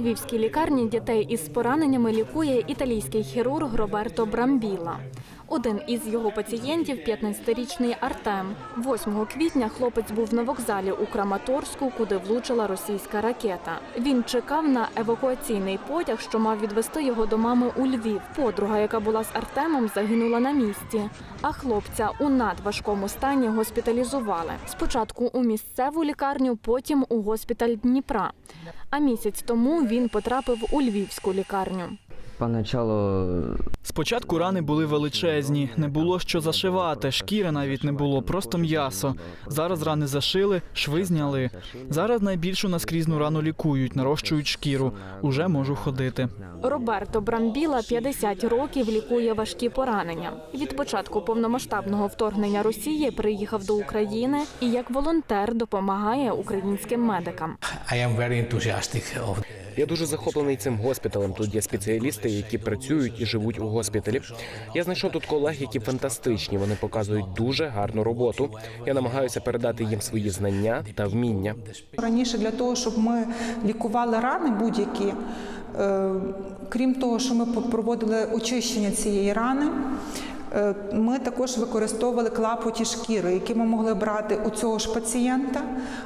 львівській лікарні дітей із пораненнями лікує італійський хірург Роберто Брамбіла. Один із його пацієнтів – 15-річний Артем. 8 квітня хлопець був на вокзалі у Краматорську, куди влучила російська ракета. Він чекав на евакуаційний потяг, що мав відвести його до мами у Львів. Подруга, яка була з Артемом, загинула на місці. А хлопця у надважкому стані госпіталізували. Спочатку у місцеву лікарню, потім у госпіталь Дніпра. А місяць тому він потрапив у львівську лікарню. Поначалу Спочатку рани були величезні, не було що зашивати, шкіри навіть не було, просто м'ясо. Зараз рани зашили, шви зняли. Зараз найбільшу наскрізну рану лікують, нарощують шкіру. Уже можу ходити. Роберто Брамбіла 50 років лікує важкі поранення. Від початку повномасштабного вторгнення Росії приїхав до України і як волонтер допомагає українським медикам. Я дуже захоплений цим госпіталем. Тут є спеціалісти, які працюють і живуть у госпіталі. Я знайшов тут колег, які фантастичні. Вони показують дуже гарну роботу. Я намагаюся передати їм свої знання та вміння. Раніше для того, щоб ми лікували рани будь-які, е, крім того, що ми проводили очищення цієї рани, ми також використовували клапоті шкіри, які ми могли брати у цього ж пацієнта,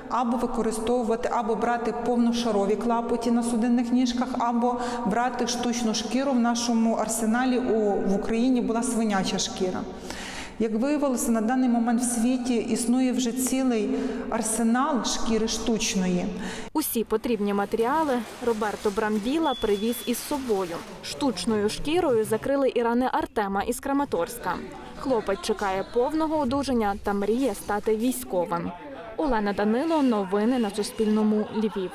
або використовувати, або брати повношарові клапоті на судинних ніжках, або брати штучну шкіру. В нашому арсеналі у, в Україні була свиняча шкіра. Як виявилося, на даний момент в світі існує вже цілий арсенал шкіри штучної. Усі потрібні матеріали Роберто Брамбіла привіз із собою. Штучною шкірою закрили і рани Артема із Краматорська. Хлопець чекає повного одужання та мріє стати військовим. Олена Данило, новини на Суспільному, Львів.